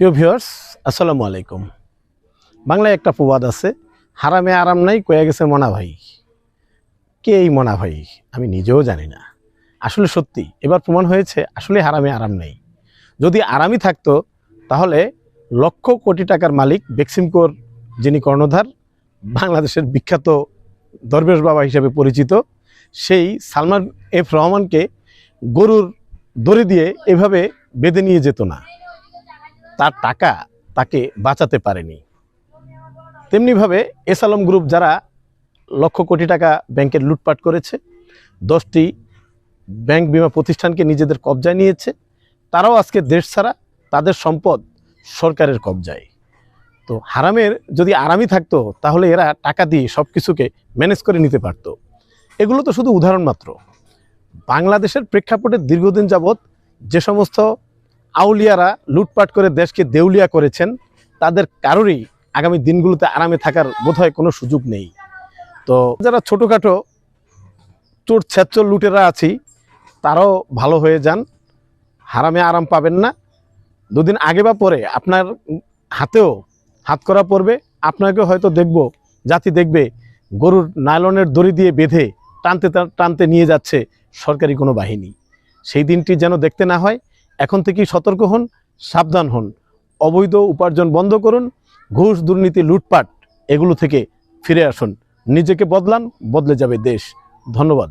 প্রিয় ভিউয়ার্স, আসসালামু আলাইকুম। বাংলায় একটা প্রবাদ আছে, হারামে আরাম নাই, কয়ে গেছে মনা ভাই। কে এই মনা ভাই? আমি নিজেও জানি না। আসলে সত্যি, এবার প্রমাণ হয়েছে, আসলে হারামে আরাম নেই। যদি আরামই থাকতো, তাহলে লক্ষ কোটি টাকার মালিক বেক্সিমকোর, যিনি কর্ণধার, বাংলাদেশের বিখ্যাত দরবেশ বাবা হিসেবে পরিচিত, সেই সালমান এফ রহমানকে গরুর দড়ি দিয়ে এভাবে বেঁধে নিয়ে যেত না। তার টাকা তাকে বাঁচাতে পারেনি। তেমনিভাবে এস আলম গ্রুপ যারা লক্ষ কোটি টাকা ব্যাংকের লুটপাট করেছে, দশটি ব্যাংক বিমা প্রতিষ্ঠানকে নিজেদের কবজায় নিয়েছে, তারাও আজকে দেশ ছাড়া তাদের সম্পদ সরকারের কবজায়। তো হারামের যদি আরামই থাকতো, তাহলে এরা টাকা দিয়ে সব কিছুকে ম্যানেজ করে নিতে পারত। এগুলো তো শুধু উদাহরণ মাত্র। বাংলাদেশের প্রেক্ষাপটে দীর্ঘদিন যাবৎ যে সমস্ত আউলিয়ারা লুটপাট করে দেশকে দেউলিয়া করেছেন, তাদের কারোরই আগামী দিনগুলোতে আরামে থাকার বোধহয় কোনো সুযোগ নেই। তো যারা ছোটোখাটো চোর ছেচ্চর লুটেরা আছি, তারাও ভালো হয়ে যান, হারামে আরাম পাবেন না। দুদিন আগে বা পরে আপনার হাতেও হাত করা পড়বে আপনাকে হয়তো দেখব, জাতি দেখবে, গরুর নাইলনের দড়ি দিয়ে বেঁধে টানতে টানতে নিয়ে যাচ্ছে সরকারি কোনো বাহিনী। সেই দিনটি যেন দেখতে না হয় এখন থেকেই সতর্ক হন, সাবধান হন, অবৈধ উপার্জন বন্ধ করুন, ঘুষ, দুর্নীতি, লুটপাট, এগুলো থেকে ফিরে আসুন। নিজেকে বদলান, বদলে যাবে দেশ। ধন্যবাদ।